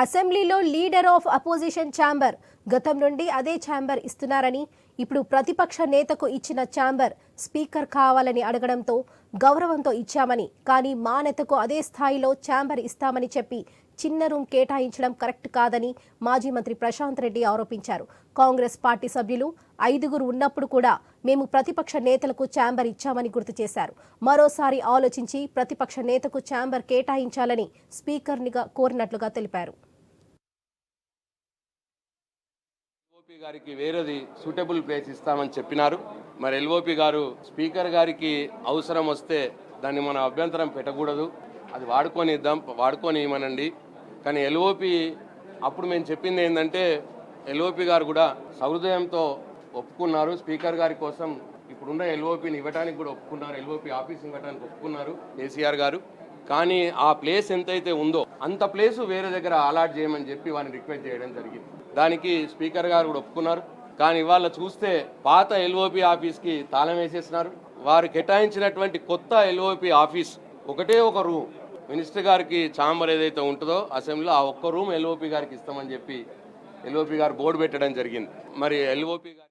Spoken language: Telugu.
అసెంబ్లీలో లీడర్ ఆఫ్ అపోజిషన్ ఛాంబర్ గతం నుండి అదే ఛాంబర్ ఇస్తున్నారని ఇప్పుడు ప్రతిపక్ష నేతకు ఇచ్చిన ఛాంబర్ స్పీకర్ కావాలని అడగడంతో గౌరవంతో ఇచ్చామని కానీ మా నేతకు అదే స్థాయిలో ఛాంబర్ ఇస్తామని చెప్పి చిన్న రూమ్ కేటాయించడం కరెక్ట్ కాదని మాజీ మంత్రి ప్రశాంత్ రెడ్డి ఆరోపించారు. కాంగ్రెస్ పార్టీ సభ్యులు ఐదుగురు ఉన్నప్పుడు కూడా మేము ప్రతిపక్ష నేతలకు ఛాంబర్ ఇచ్చామని గుర్తు చేశారు. మరోసారి ఆలోచించి ప్రతిపక్ష నేతకు ఛాంబర్ కేటాయించాలని స్పీకర్నిగా కోరినట్లుగా తెలిపారు. ఎల్ఓపి గారికి వేరేది సూటబుల్ ప్లేస్ ఇస్తామని చెప్పినారు. మరి ఎల్ఓపి గారు స్పీకర్ గారికి అవసరం వస్తే దాన్ని మనం అభ్యంతరం పెట్టకూడదు. అది వాడుకొని ఇద్దాం వాడుకొని ఇవ్వనండి. కానీ ఎల్ఓపి అప్పుడు మేము చెప్పింది ఏంటంటే ఎల్ఓపి గారు కూడా సహృదయంతో ఒప్పుకున్నారు. స్పీకర్ గారి కోసం ఇప్పుడున్న ఎల్ఓపిని ఇవ్వడానికి కూడా ఒప్పుకున్నారు. ఎల్ఓపి ఆఫీస్ ఇవ్వడానికి ఒప్పుకున్నారు. కేసీఆర్ గారు. కానీ ఆ ప్లేస్ ఎంతైతే ఉందో అంత ప్లేసు వేరే దగ్గర అలాట్ చేయమని చెప్పి వారిని రిక్వెస్ట్ చేయడం జరిగింది. దానికి స్పీకర్ గారు కూడా ఒప్పుకున్నారు. కానీ ఇవాళ చూస్తే పాత ఎల్ఓపి ఆఫీస్కి తాళం వేసేసినారు. వారు కేటాయించినటువంటి కొత్త ఎల్ఓపి ఆఫీస్ ఒకటే ఒక రూమ్. మినిస్టర్ గారికి ఛాంబర్ ఏదైతే ఉంటుందో అసెంబ్లీలో ఆ ఒక్క రూమ్ ఎల్ఓపి గారికి ఇస్తామని చెప్పి ఎల్ఓపి గారు బోర్డు పెట్టడం జరిగింది. మరి ఎల్ఓపి గారు